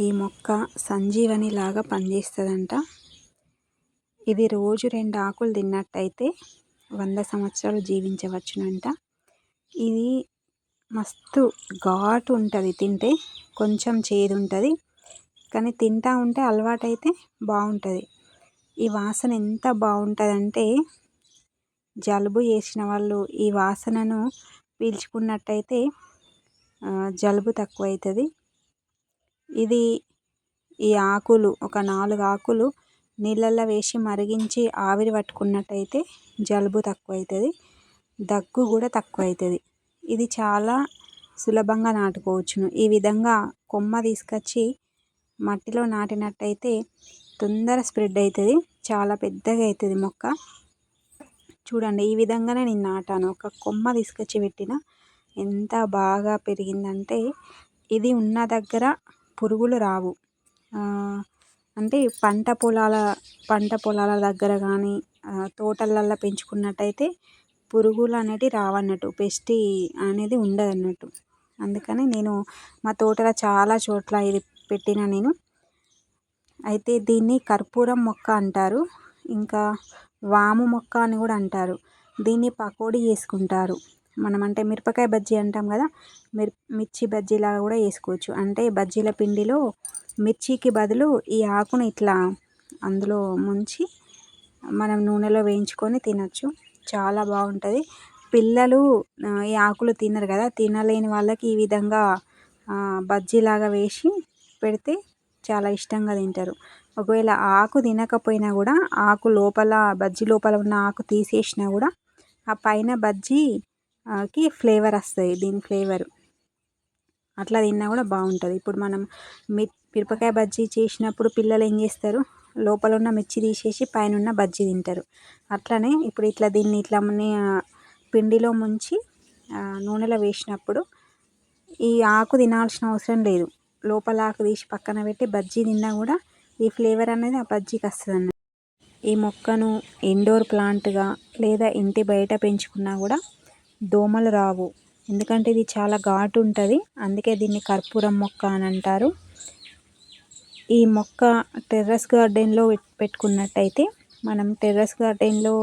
ఈ మొక్క సంజీవని లాగా పనిచేస్తుందంట. ఇది రోజు రెండు ఆకులు తిన్నట్టయితే వంద సంవత్సరాలు జీవించవచ్చునంట. ఇది మస్తు ఘాటు ఉంటుంది తింటే కొంచెం చేదు ఉంటుంది కానీ తింటా ఉంటే అలవాటైతే బాగుంటుంది ఈ వాసన ఎంత బాగుంటుందంటే జలుబు చేసిన వాళ్ళు ఈ వాసనను పీల్చుకున్నట్టయితే జలుబు తక్కువ అవుతుంది ఇది ఈ ఆకులు ఒక నాలుగు ఆకులు నీళ్ళల్లో వేసి మరిగించి ఆవిరి పట్టుకున్నట్టయితే జలుబు తక్కువ అవుతుంది దగ్గు కూడా తక్కువ అవుతుంది ఇది చాలా సులభంగా నాటుకోవచ్చును. ఈ విధంగా కొమ్మ తీసుకొచ్చి మట్టిలో నాటినట్టయితే తొందర స్ప్రెడ్ అవుతుంది చాలా పెద్దగా అవుతుంది మొక్క. చూడండి ఈ విధంగానే నేను నాటాను. ఒక కొమ్మ తీసుకొచ్చి పెట్టిన ఎంత బాగా పెరిగిందంటే ఇది ఉన్న దగ్గర పురుగులు రావు. అంటే పంట పొలాల పంట పొలాల దగ్గర కానీ తోటలల్లో పెంచుకున్నట్టయితే పురుగులు అనేటివి రావన్నట్టు పెస్ట్ అనేది ఉండదు అన్నట్టు అందుకని నేను మా తోటలో చాలా చోట్ల ఇది పెట్టిన నేను. అయితే దీన్ని కర్పూరం మొక్క అంటారు. ఇంకా వాము మొక్క అని కూడా అంటారు. దీన్ని పకోడీ చేసుకుంటారు. మనం అంటే మిరపకాయ బజ్జీ అంటాం కదా మిర్ మిర్చి బజ్జీలాగా కూడా వేసుకోవచ్చు. అంటే బజ్జీల పిండిలో మిర్చికి బదులు ఈ ఆకును ఇట్లా అందులో ముంచి మనం నూనెలో వేయించుకొని తినచ్చు. చాలా బాగుంటుంది. పిల్లలు ఈ ఆకులు తినరు కదా తినలేని వాళ్ళకి ఈ విధంగా బజ్జీలాగా వేసి పెడితే చాలా ఇష్టంగా తింటారు. ఒకవేళ ఆకు తినకపోయినా కూడా ఆకు లోపల బజ్జీ లోపల ఉన్న ఆకు తీసేసినా కూడా ఆ పైన బజ్జీ కి ఫ్లేవర్ వస్తుంది దీని ఫ్లేవర్. అట్లా తిన్నా కూడా బాగుంటుంది. ఇప్పుడు మనం మి మిరపకాయ బజ్జీ చేసినప్పుడు పిల్లలు ఏం చేస్తారు? లోపల ఉన్న మిర్చి తీసేసి పైన ఉన్న బజ్జీ తింటారు. అట్లనే ఇప్పుడు ఇట్లా దీన్ని ఇట్లా పిండిలో ముంచి నూనెలో వేసినప్పుడు ఈ ఆకు తినాల్సిన అవసరం లేదు. లోపల ఆకు తీసి పక్కన పెట్టి బజ్జీ తిన్నా కూడా ఈ ఫ్లేవర్ అనేది ఆ బజ్జీకి వస్తుంది అన్నమాట ఈ మొక్కను ఇండోర్ ప్లాంట్గా లేదా ఇంటి బయట పెంచుకున్నా కూడా దోమలు రావు. ఎందుకంటే ఇది చాలా ఘాటు ఉంటుంది అందుకే దీన్ని కర్పూరం మొక్క అని అంటారు. ఈ మొక్క టెర్రస్ గార్డెన్లో పెట్టుకున్నట్టయితే మనం టెర్రస్ గార్డెన్లో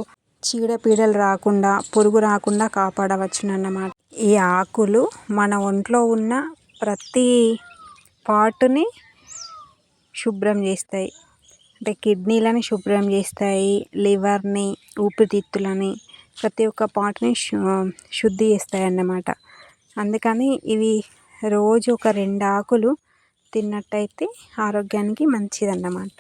చీడపీడలు రాకుండా పురుగు రాకుండా కాపాడవచ్చునన్నమాట. ఈ ఆకులు మన ఒంట్లో ఉన్న ప్రతి పార్ట్ని శుభ్రం చేస్తాయి. అంటే కిడ్నీలని శుభ్రం చేస్తాయి లివర్ని ఊపిరితిత్తులని ప్రతి ఒక్క పార్ట్ని శుద్ధి చేస్తాయి అన్నమాట అందుకని ఇవి రోజు ఒక రెండు ఆకులు తిన్నట్టయితే ఆరోగ్యానికి మంచిది అన్నమాట